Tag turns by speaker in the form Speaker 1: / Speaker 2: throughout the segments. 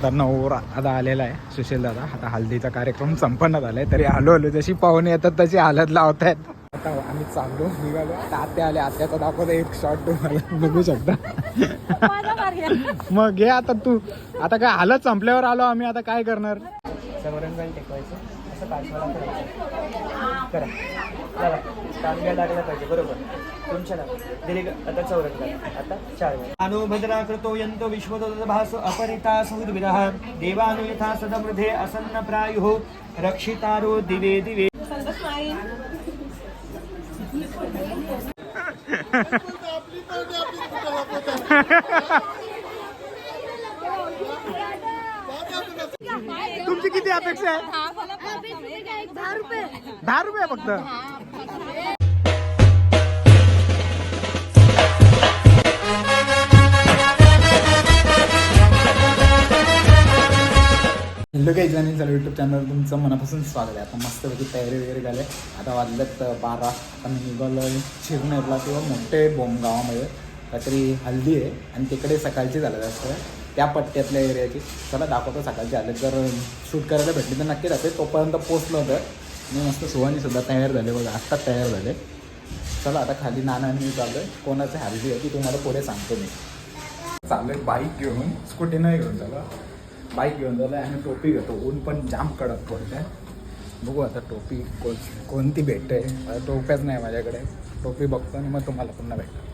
Speaker 1: आता नवरा आता आलेला आहे. सुशील दादा आता हल्दीचा कार्यक्रम संपन्न झालाय. तरी आलो आलो जशी पाहुणे येतात तशी हालत लावतायत. आता आम्ही चाललो निघालो. आता आत्या आले आत्याचा दाखवतो एक शॉट तुम्हाला. बघू शकता. मग घे आता तू. आता काय हालत संपल्यावर आलो आम्ही आता काय करणार?
Speaker 2: टेकवायचं. असं पाठवायला करायचं. करा. चला. टांग्या लागला पाहिजे बरोबर. ना दिली आता चौरंग आता चार अनुभद्रा कृतो यंतो विश्वतो भास अपरिता सहुद्विदः देवानु यथा सदमृधे असन्न प्रायुः। रक्षितारो दिवे दिवे।
Speaker 1: तुमची किती अपेक्षा आहे?
Speaker 3: दहा रुपये.
Speaker 1: दहा रुपये फक्त? हॅलो काही जणी चालू युट्यूब चॅनल तुमचं मनापासून स्वागत आहे. आता मस्तपैकी तयारी वगैरे झाली आता वाजल्यात बारा. आता मी निघालो शिरनेरला किंवा मोठे बोम गावामध्ये काहीतरी हल्दी आहे आणि तिकडे सकाळची झालं असतं. त्या पट्ट्यातल्या एरियाची. चला दाखवतो सकाळचे आले तर शूट करायला भेटली तर नक्की जाते तोपर्यंत पोचलं होतं. आणि मस्त सुहानीसुद्धा तयार झाले बघा. आत्ताच तयार झाले. चला आता खाली नाना आणि मी चाललोय. कोणाचं हल्दी आहे ती तुम्हाला पुढे सांगतो मी. चाललं बाईक घेऊन. स्कूटी नाही घेऊन चला. बाईक घेऊन झालं आणि टोपी घेतो. ऊन पण जाम कडक पडते बघू आता टोपी को कोणती भेटते. आता टोप्याच नाही माझ्याकडे. टोपी बघतो आणि मग तुम्हाला पुन्हा भेटतो.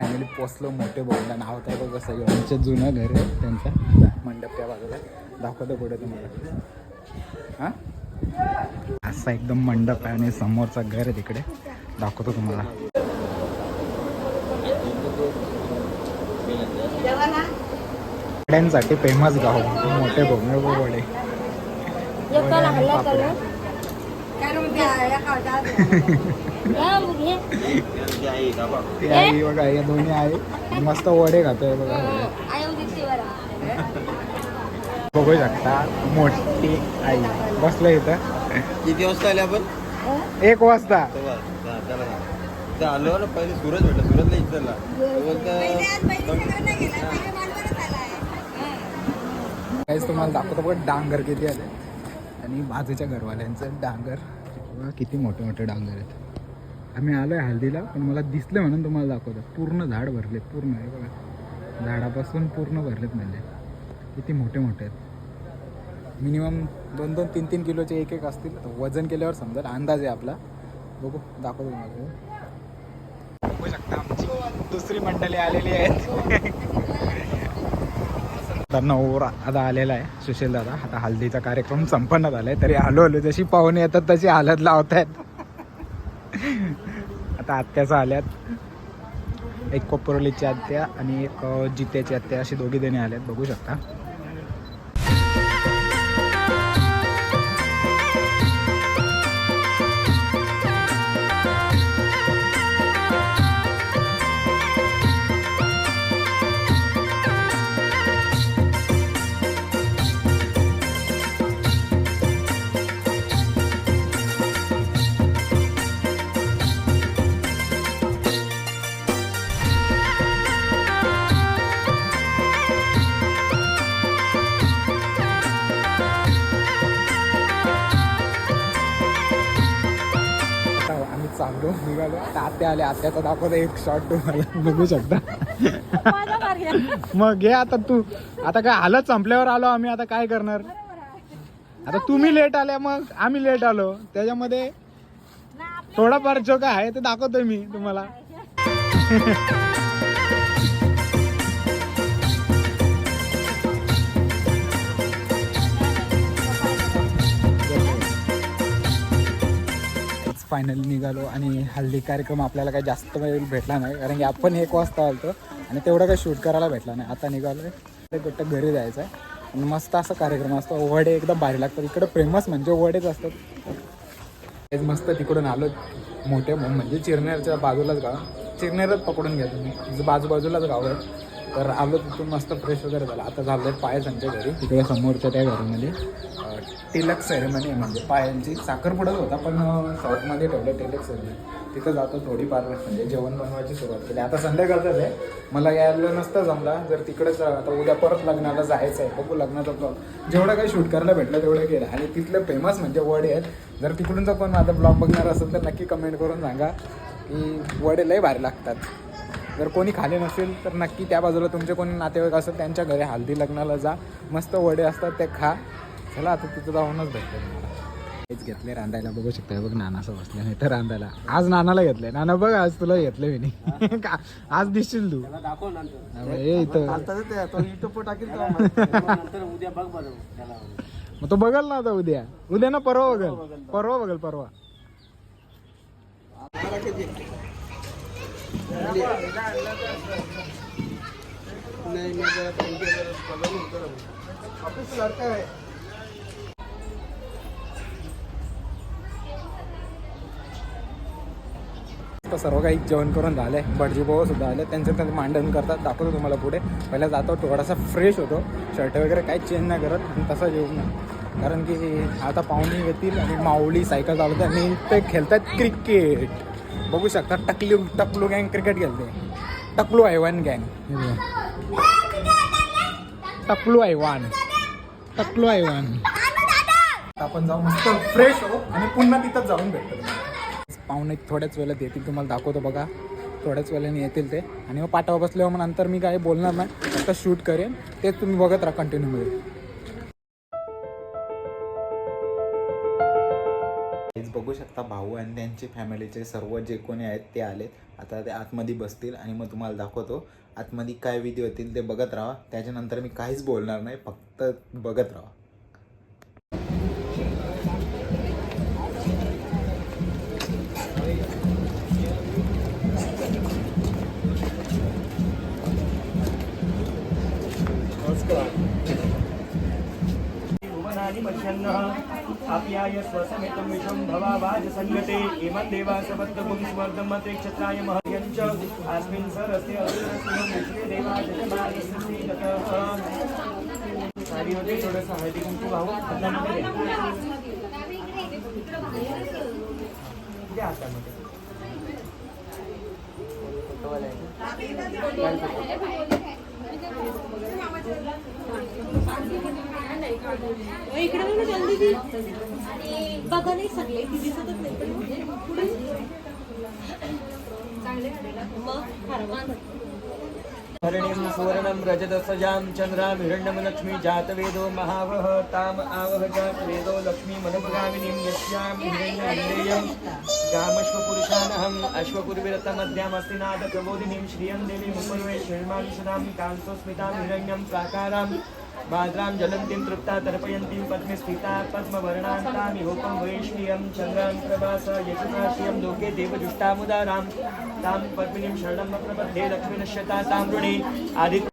Speaker 1: फॅमिली पोचलो मोठे भाऊला नाव आहे बघ कसं यांचं जुनं घर आहे त्यांचं. मंडप त्या बाजूला. दाखवतो पुढे तुम्हाला. हां? असा एकदम मंडप आहे आणि समोरचा घर आहे तिकडे. दाखवतो तुम्हाला. वड्यांसाठी फेमस गाव मोठे भोंगे वडे ते आई बघा या दोन्ही आहे मस्त वडे खातोय बघा. बघू शकता मोठी आई. बसलं इथं.
Speaker 4: किती वाजता आले आपण?
Speaker 1: एक वाजता.
Speaker 4: ते आलो ना पहिले सुरत भेटला सुरतला इथला
Speaker 1: काहीच तुम्हाला दाखवतो बघ डांगर किती आले. आणि बाजूच्या घरवाल्यांचं डांगर. बघा किती मोठे मोठे डांगर आहेत. आम्ही आलो आहे हल्दीला पण मला दिसले म्हणून तुम्हाला दाखवतो. पूर्ण झाड भरलेत पूर्ण आहे बघा. झाडापासून पूर्ण भरलेत म्हणजे. किती मोठे मोठे आहेत. मिनिमम दोन दोन तीन तीन किलोचे एक एक असतील. वजन केल्यावर समजेल अंदाज आहे आपला. बघू दाखवतो तुम्हाला. बघू शकता आमची. दुसरी मंडळी आलेली आहेत. आता नवरा आता आलेला आहे. सुशील दादा आता हल्दीचा कार्यक्रम संपन्न झालाय. तरी हळूहळू आलो जशी पाहुणे येतात तशी हालत लावतायत. आता आत्याचा आल्यात. एक कोपरोलीची आत्या आणि एक जितेची जित्याची आत्या अशी दोघी जणी आल्यात. बघू शकता. आत्याचा दाखवतो एक शॉट तुम्हाला. बघू शकता. मग घे आता तू. आता काय हालत संपल्यावर आलो आम्ही आता काय करणार? आता तुम्ही लेट आल्या मग आम्ही लेट आलो. त्याच्यामध्ये थोडाफार जो काय आहे ते दाखवतोय मी तुम्हाला. फायनली निघालो आणि हल्दी कार्यक्रम आपल्याला काही जास्त वेळ भेटला नाही. कारण की आपण एक वाजता आलतो आणि तेवढं काही शूट करायला भेटला नाही. आता निघालो आहे कुठं घरी जायचं आहे आणि मस्त असा कार्यक्रम असतो. वडे एकदम भारी लागतात. इकडं फेमस म्हणजे वडेच असतात. तेच मस्त तिकडून आलो. मोठे म्हणजे चिरनेरच्या बाजूलाच गाव. चिरनेरच पकडून घ्या तुम्ही. तिचं बाजूबाजूलाच गाव आहे. तर आलो तिथून मस्त फ्रेश वगैरे झालं. आता झालं पाय त्यांच्या घरी. तिकडे समोरच्या त्या घरामध्ये. टिलक सेरेमनी आहे म्हणजे. पायांची साखरपुडाच होता पण साऊथमध्ये ठेवलं टिलक सेरेमनी तिथं जातो थोडीफार म्हणजे जेवण बनवायची सुरुवात केली. आता संध्याकाळचं आहे. मला यायला नसतं जमला. जर तिकडेच आता उद्या परत लग्नाला जायचं आहे बघू लग्नाचा ब्लॉग जेवढं काही शूट करायला भेटलं तेवढं केलं. आणि तिथले फेमस म्हणजे वडे आहेत. जर तिकडूनचा पण माझा ब्लॉग बघणार असेल तर नक्की कमेंट करून सांगा की वडे लय भारी लागतात. जर कोणी खाले नसेल तर नक्की त्या बाजूला तुमचे कोणी नातेवाईक असेल त्यांच्या घरी हल्दी लग्नाला जा. मस्त वडे असतात ते खा. चला आता तिथं जाऊनच भेटले तुम्हाला. हेच घेतले रांधायला बघू शकता हे बघ नानाचं बसले नाही तर रांधायला. आज नानाला घेतले. नाना बघ आज तुला घेतले मी का- आज दिसशील तू.
Speaker 2: दाखव नंतर.
Speaker 1: हा, हे इथं. मग तो बघल ना आता उद्या. उद्या ना परवा बघल. परवा बघल परवा. तर सर्व काही जेवण करून झाले भटजी भाऊ सुद्धा आले त्यांचं त्यांचं मांडण करतात दाखवतो तुम्हाला पुढे. पहिला जातो थोडासा फ्रेश होतो शर्ट वगैरे काही चेंज नाही करत आणि तसा जेवण नाही कारण की आता पाहुणे येतील आणि माऊली सायकल चालवते आणि ते खेळतात क्रिकेट बघू शकता टकली टकलू गँग क्रिकेट खेळते. टकलू ऐवान गँग टकलू ऐवान. टकलू ऐवान. आपण जाऊ मस्त फ्रेश हो आणि पुन्हा तिथंच जाऊन भेटतो पाहुणे थोड्याच वेळात येतील तुम्हाला दाखवतो बघा. थोड्याच वेळाने येतील ते. आणि मग पाठावर बसल्यावर मग नंतर मी काही बोलणार नाही फक्त शूट करेन. तेच तुम्ही बघत राहा कंटिन्यूमध्ये हेच बघू शकता भाऊ आणि त्यांची फॅमिलीचे सर्व जे कोणी आहेत ते आलेत. आता ते आतमध्ये बसतील आणि मग तुम्हाला दाखवतो. आतमध्ये काय विधी होतील ते बघत राहा. त्याच्यानंतर मी काहीच बोलणार नाही फक्त बघत राहा.
Speaker 2: पश्यन्नः आप्याय स्वसमितं विषं भवावाज इमं देवासवत्तमुं स्वर्धमते क्षत्राय महर्यञ्च अस्मिन् सरस्य असुरस्य विश्वे देवाजमानस्य थोडंसं हळदी कुंकू भाऊ हातामध्ये द्या हातामध्ये
Speaker 3: इकडे बघ जल्दी ती बघा नाही सगळे ती दिसतच नाही पण पुढे. मग
Speaker 2: सुवर्णं रजतसजां चन्द्रां हिरण्यं लक्ष्मी जातवेदो महावह ताम आवह जातवेदो लक्ष्मीमनुपगामिनीं यस्यां हिरण्यविलेयं गामश्वपुरुषानहम् अश्वपुर्विरतमध्यामस्ति नाद श्रियं देवीं मुपर्वे श्रीर्मांशनां कांसोस्मितां हिरण्यं प्राकारां भाद्रां जलन्तीं तृप्ता तर्पयन्तीं पद्मे स्थिता पद्मवर्णान्तामिहोपं वैष्णीयं चन्द्रां प्रभास यशसा लोके देवजुष्टामुदारां तां पद्मिनीं शरणं प्रपद्ये लक्ष्मीनश्यता तां वृणे आदित्य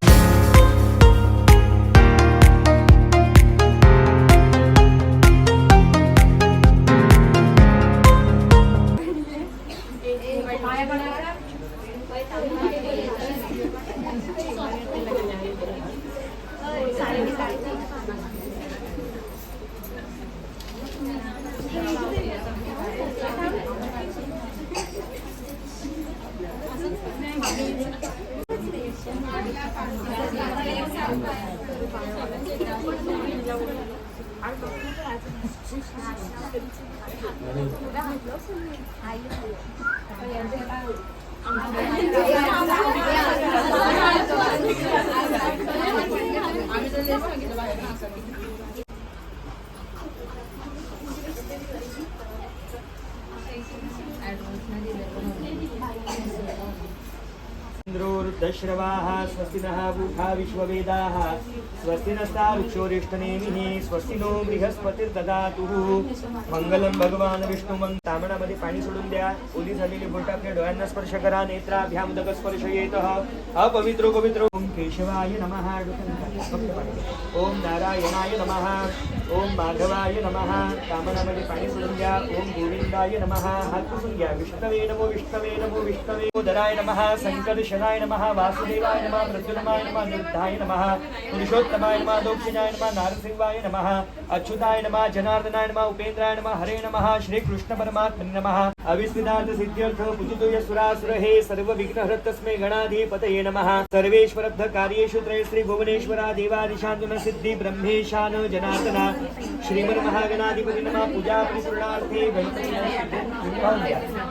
Speaker 2: আমি তো स्वस्ति स्वस्तिनः भूखा विश्ववेदाः। स्वस्ति नस्तारुक्षोरिष्ठनेमिः स्वस्ति नो बृहस्पतिर्ददातुः मंगलम भगवान विष्णुमन तामणामध्ये पाणी सोडून द्या ओली झालेली बोट आपल्या डोळ्यांना स्पर्श करा नेत्राभ्याम दग स्पर्श येत अपवित्रो पवित्रो। ओम केशवाय नमः ओम नारायणाय नमः। ओम माधवाय नमः कामनामध्ये पाणी सोडून द्या. ओम गोविंदाय नमः हात पुसून घ्या. विष्णवे नमो विष्णवे नमो विष्णवे उदराय नमः संकर्षणाय नमः वासुदेवाय नमः मृत्युनमाय नमः निरुद्धाय नमः पुरुषोत्तमाय नमः दोक्षिणाय नमः नारसिंहाय नमः अच्युताय नमः जनार्दनाय नमः उपेंद्राय नमः हरे नमः श्रीकृष्ण परमात्मने नमः। अविस्मिनाथ सिद्ध्यर्थ पूजितो यशुरासुर हे सर्व विघ्नहर तस्मै गणाधिपतये नमः। सर्वेश्वरब्ध कार्येषु त्रय श्री भुवनेश्वरा देवादिशान्तुन सिद्धि ब्रह्मेशान जनार्दना। श्रीमन्महागणाधिपति नमः। पूजा परिपूर्णार्थे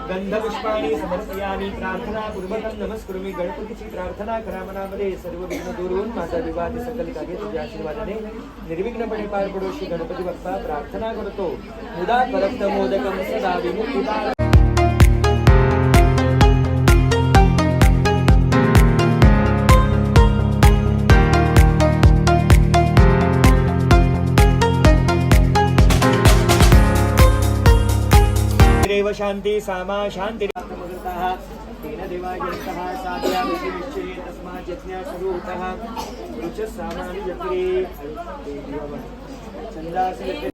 Speaker 2: गन्धपुष्पाणि समर्पयामि। प्रार्थना पूर्वकं नमस्कुरुमि। गणपतीची प्रार्थना करा सर्व विघ्न दूर होऊन माझा विवाह सकल कार्य तुझ्या आशीर्वादाने निर्विघ्नपणे पार पडो श्री गणपती बाप्पा प्रार्थना करतो। मुदा करप्त मोदकं सदा विमुक्तिदा देव शांती सामा शांती. तेन देवायन्तः साध्या विषये तस्मात् यज्ञा स्वरूपः रुच सामानि जपरे चंद्रासन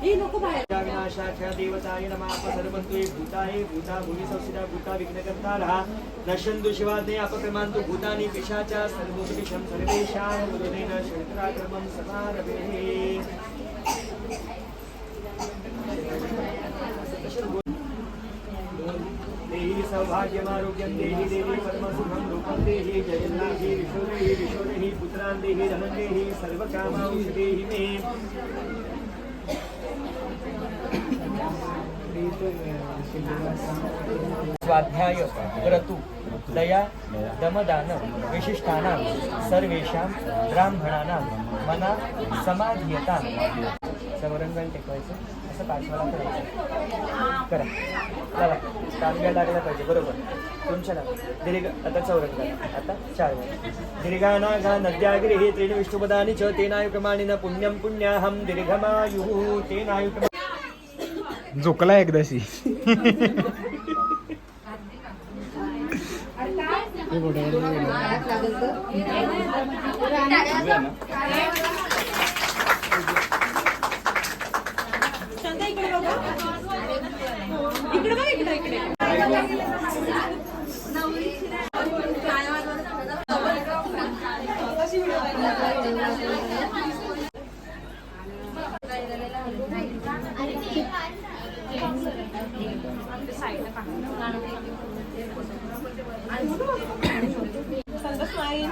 Speaker 3: हे नको बाहेर
Speaker 2: विनाशाख्या देवताय नमः। सर्वत्वे भूताय भूता भूमि संस्थिता भूता विघ्नकर्तारः। नश्यन्तु शिवादे अपक्रमान्तु भूतानि पिशाचा सर्वोपनिषं सर्वेषां मुरुदेन शङ्कराक्रमं समारभे। सौभाग्यमारोग्यं देहि देहि परमसुखं रूपं देहि जयं देहि विशो देहि विशो देहि पुत्रान् देहि धनं देहि सर्वकामांश मे। स्वाध्याय क्रतु दया दमदान विशिष्टानां सर्वेषां ब्राह्मणानां मना समाधीयतां। समरंगण टेकवायचं? असं पाचवाला करायचं करा चला तांब्या लागला पाहिजे बरोबर तुमच्या ना दीर्घ आता चौरंग करा आता चार वेळा दीर्घाना घा नद्यागिरी त्रीण विष्णुपदानि च तेनायुक्रमाणिन पुण्यं पुण्याहं दीर्घमायुः तेनायुक्रम
Speaker 1: झोकला एकदाशी
Speaker 3: इकडे बघा इकडे बघ इकडे इकडे संघ स्माईल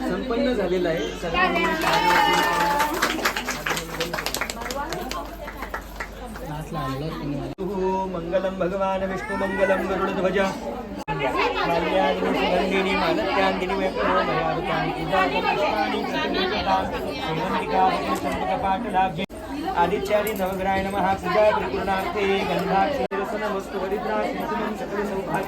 Speaker 2: संपन्न झालेला आहे सर्वांनी मंगलम भगवान विष्णू मंगलम गरुडध्वज माल्यादिनी सुगंधिनी मानत्यांदिनी वैष्णव मयारुतानि पूजाकं पुष्पाणि आदित्यादि नमः। पूजा गन्धाक्षरसन वस्तु वरिद्रा सकल सौभाग्य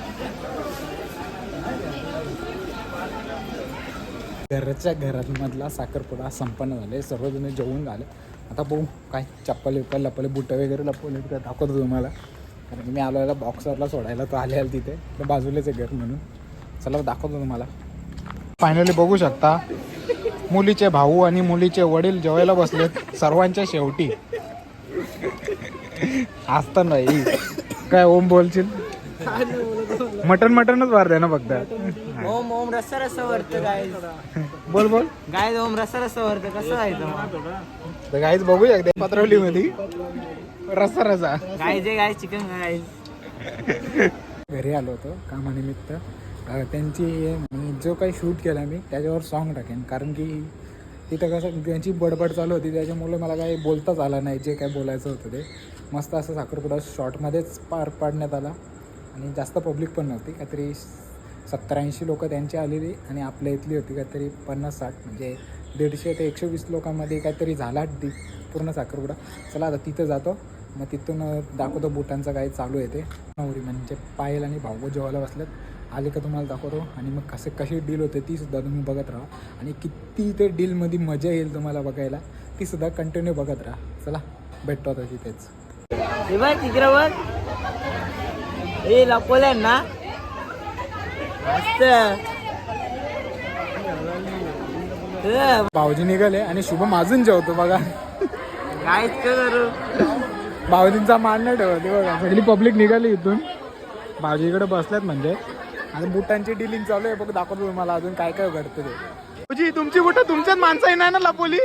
Speaker 1: घरच्या घरामधला साखरपुडा संपन्न झाले सर्वजण जेवून झाले. आता बघू काय चप्पल विप्पल लपले बुटं वगैरे लपवले का दाखवतो तुम्हाला. कारण की मी आलो बॉक्सरला सोडायला तो आले आले तिथे. तर बाजूलाच आहे घर म्हणून. चला दाखवतो तुम्हाला. फायनली बघू शकता मुलीचे भाऊ आणि मुलीचे वडील जेवायला बसलेत सर्वांच्या शेवटी. असतं नाही. काय ओम बोलशील? मटन मटनच मारते ना फक्त.
Speaker 2: ओम ओम रस्सा रस्सा वरतं गाय
Speaker 1: बोल बोल.
Speaker 2: गाय ओम रस्सा रस्सा वरतं कसं जायचं
Speaker 1: गाईच बघू शकते पत्रवली मध्ये रसा रसा
Speaker 2: गाय जे गाय चिकन गाय
Speaker 1: घरी आलो होतो कामानिमित्त. त्यांची जो काही शूट केला मी त्याच्यावर सॉन्ग टाकेन. कारण की तिथं कसं त्यांची बडबड चालू होती त्याच्यामुळे मला काही बोलताच आलं नाही जे काय बोलायचं होतं ते. मस्त असं साखरपुडा शॉर्टमध्येच पार पाडण्यात आला. आणि जास्त पब्लिक पण नव्हती काहीतरी सत्तर ऐंशी लोकं त्यांची आलेली आणि आपल्या इथली होती काहीतरी पन्नास साठ म्हणजे दीडशे ते एकशे वीस लोकांमध्ये काहीतरी झाला डी पूर्ण साखरपुडा. चला आता तिथं जातो. मग तिथून दाखवतो बुटांचं काय चालू आहे ते. नवरी म्हणजे पायल आणि भाऊ जेवायला बसल्यात आले का तुम्हाला दाखवतो. आणि मग कसे कशी डील होते ती सुद्धा तुम्ही बघत राहा. आणि किती ते डीलमध्ये मजा येईल तुम्हाला बघायला ती सुद्धा कंटिन्यू बघत राहा. चला भेटतो आता तिथेच.
Speaker 2: तिकडे बघ. हे ना. मस्त.
Speaker 1: भाऊजी निघाले आणि शुभम अजून जेवतो बघा.
Speaker 2: काहीच का करू?
Speaker 1: भाऊजींचा मान नाही ठेवत बघा. सगळी पब्लिक निघाली इथून. भाऊजी इकडे बसल्यात म्हणजे. आणि बुटांची डिलिंग चालू आहे. बघ दाखवतो तुम्हाला अजून काय काय घडतं ते. भाऊजी तुमची बुट तुमच्याच माणसं नाही ना लपवली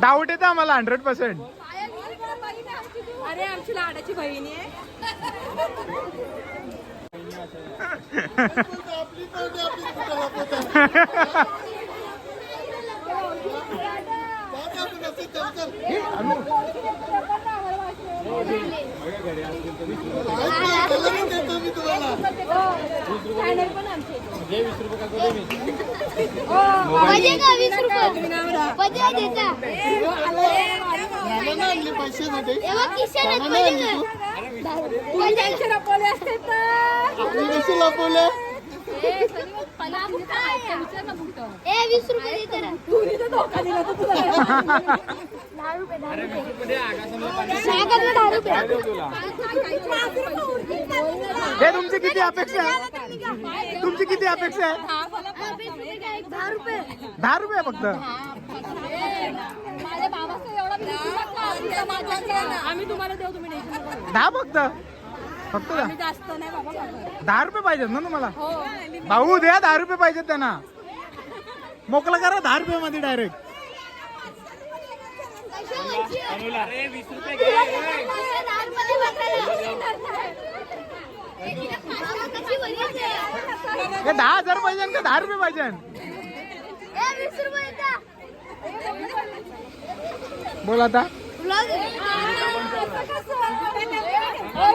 Speaker 1: डाऊट येतं आम्हाला हंड्रेड पर्सेंट
Speaker 3: अरे आमची लाडाची बहिणी आहे. आमचे
Speaker 5: पाहिजे का वीस रुपये पाहिजे देता हे ए वीस रुपये.
Speaker 3: तुरी
Speaker 5: सागरला दहा रुपये
Speaker 1: हे तुमची किती अपेक्षा आहे? तुमची किती अपेक्षा आहे?
Speaker 5: हा? दहा रुपये
Speaker 1: दहा रुपये. फक्त
Speaker 3: आम्ही तुम्हाला देऊ तुम्ही नाही देऊ नका.
Speaker 1: दहा फक्त फक्त दहा
Speaker 3: आम्ही जास्त नाही बाबा करणार.
Speaker 1: दहा रुपये पाहिजेत ना तुम्हाला
Speaker 3: हो
Speaker 1: भाऊ द्या दहा रुपये पाहिजेत त्यांना मोकळा करा दहा रुपये मध्ये डायरेक्ट?
Speaker 5: दहा
Speaker 1: हजार पाहिजे का दहा रुपये पाहिजे. बोल आता.
Speaker 3: हो.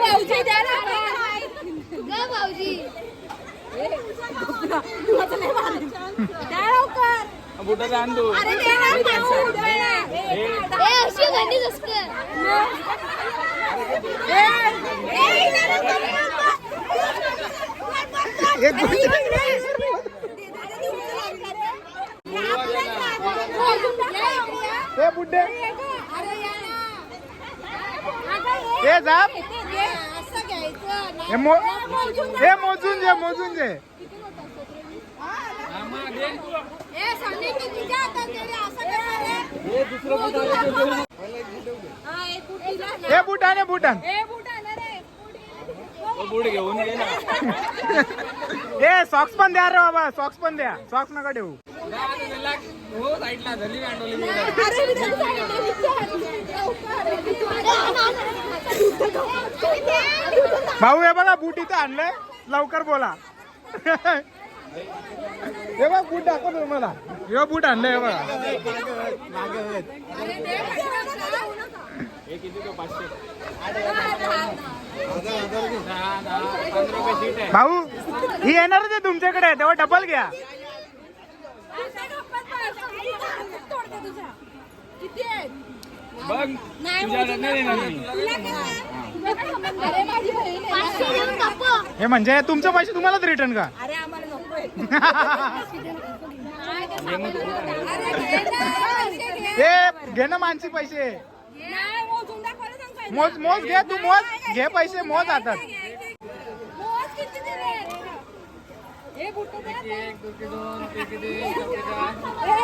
Speaker 1: एक गोष्ट- हे बुड्डे हे जाप हे हे मोजून जे मोजून जे हे बुटान हे बुटान हे सॉक्स पण द्या रे बाबा सॉक्स पण द्या. सॉक्स नका ठेवू भाऊ हे बघा बूट इथं आणलंय. लवकर बोला. हे बघ बूट दाखव तुम्हाला. हे बूट आणलंय हे बघा. भाऊ ही येणार ते तुमच्याकडे. तेव्हा डबल घ्या.
Speaker 3: किती आहेत? अरे माझी बहीण आहे.
Speaker 1: हे म्हणजे तुमचे पैसे तुम्हालाच रिटर्न का
Speaker 3: अरे आम्हाला अरे घे ना, पैसे घे.
Speaker 1: हे घे ना मानसी पैसे
Speaker 3: नाही, मोजून दाखवायला सांग पहिले.
Speaker 1: मोज मोज घे तू मोज घे पैसे मोज हातात
Speaker 3: मोज किती दिले? हे बुटं द्या आता. हे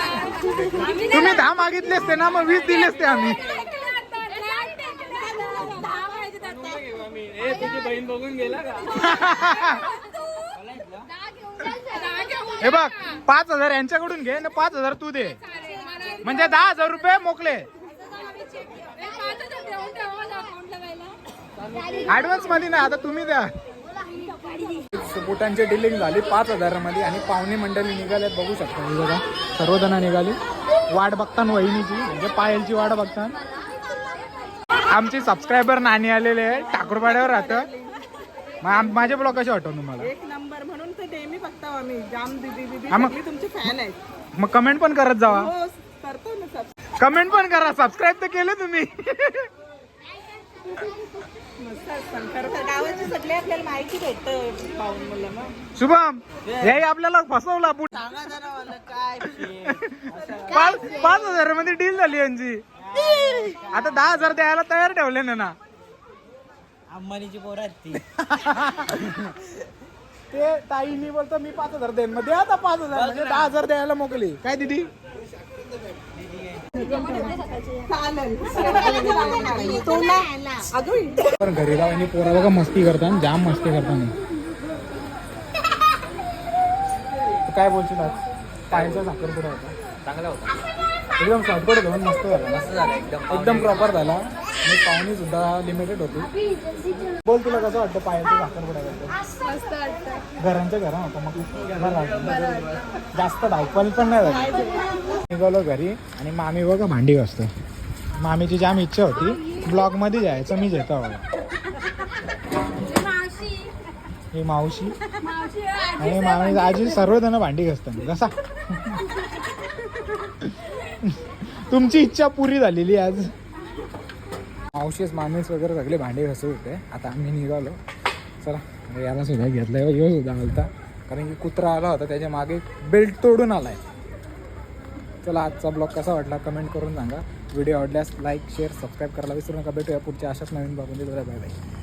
Speaker 1: तुम्ही दहा मागितले असते ना मग वीस दिले असते आम्ही
Speaker 3: दहा पाहिजेत आता.
Speaker 1: हे बघ पाच हजार यांच्याकडून घे ना पाच हजार तू दे म्हणजे दहा हजार रुपये मोकले ऍडव्हान्समध्ये नाही आता तुम्ही द्या. बुटांची डिलिंग झाली पाच हजारामध्ये आणि पाहुणे मंडळी निघाल्यात बघू शकता हे बघा. सर्वजण निघाली. वाट बघतान वहिनीची म्हणजे पायलची वाट बघतान. आमची सबस्क्रायबर नाणी आलेले आहे ठाकूरपाड्यावर राहतं माझे ब्लॉग कसे वाटतो तुम्हाला?
Speaker 6: एक नंबर म्हणून तर नेहमी बघतो आम्ही. जाम दिदी दिदी तुमचे फॅन आहेत.
Speaker 1: मग कमेंट पण करत जावा.
Speaker 6: करतो ना सब
Speaker 1: कमेंट पण करा सबस्क्राईब तर केलं तुम्ही.
Speaker 6: मस्त असतात खरं गावाची सगळी आपल्याला माहिती भेटतं पाहून मुलं मग.
Speaker 1: शुभम हे आपल्याला फसवला पुढे
Speaker 6: सांगा जरा मला काय
Speaker 1: पाच पाच हजारमध्ये डील झाली यांची. आता दहा हजार द्यायला तयार ठेवले ना ना.
Speaker 2: अंबानीची पोरं आहेत ती.
Speaker 1: ते ताईनी बोलतो मी पाच हजार देईन. मग द्या आता पाच हजार म्हणजे दहा हजार द्यायला मोकली. काय दिदी? पण घरी जाऊ आणि पोरा बघा मस्ती करतात जाम मस्ती करतात तू काय बोलशील आज पाण्याचा साखरपुडा होता
Speaker 2: चांगला होता.
Speaker 1: एकदम होता पण मस्त झाला.
Speaker 2: मस्त झालं एकदम
Speaker 1: एकदम प्रॉपर झाला. आणि पाहुणी सुद्धा लिमिटेड होती. बोल तुला कसं वाटतं पायाचा साखरपुडा करतो
Speaker 3: मस्त वाटतं.
Speaker 1: घरांच्या घरा होतं मग. जास्त धावपल पण नाही झाली निघालो घरी आणि मामी बघा भांडी घासतो मामीची जाम इच्छा होती ब्लॉगमध्ये जायचं मी घेतो बघा ही मावशी.
Speaker 3: मावशी.
Speaker 1: आणि मामी आजी सर्वजण भांडी घासतात. कसा तुमची इच्छा पुरी झालेली आज. मावशीच माणूस वगैरे सगळे भांडे घासत होते. आता आम्ही निघालो. चला याला सुद्धा घेतलाय आहे सुद्धा आलता. कारण की कुत्रा आला होता त्याच्यामागे बेल्ट तोडून आला आहे चला आजचा ब्लॉग कसा वाटला कमेंट करून सांगा. व्हिडिओ आवडल्यास लाईक शेअर सबस्क्राईब करायला विसरू नका. भेटूया पुढच्या अशाच नवीन ब्लॉग बाय बाय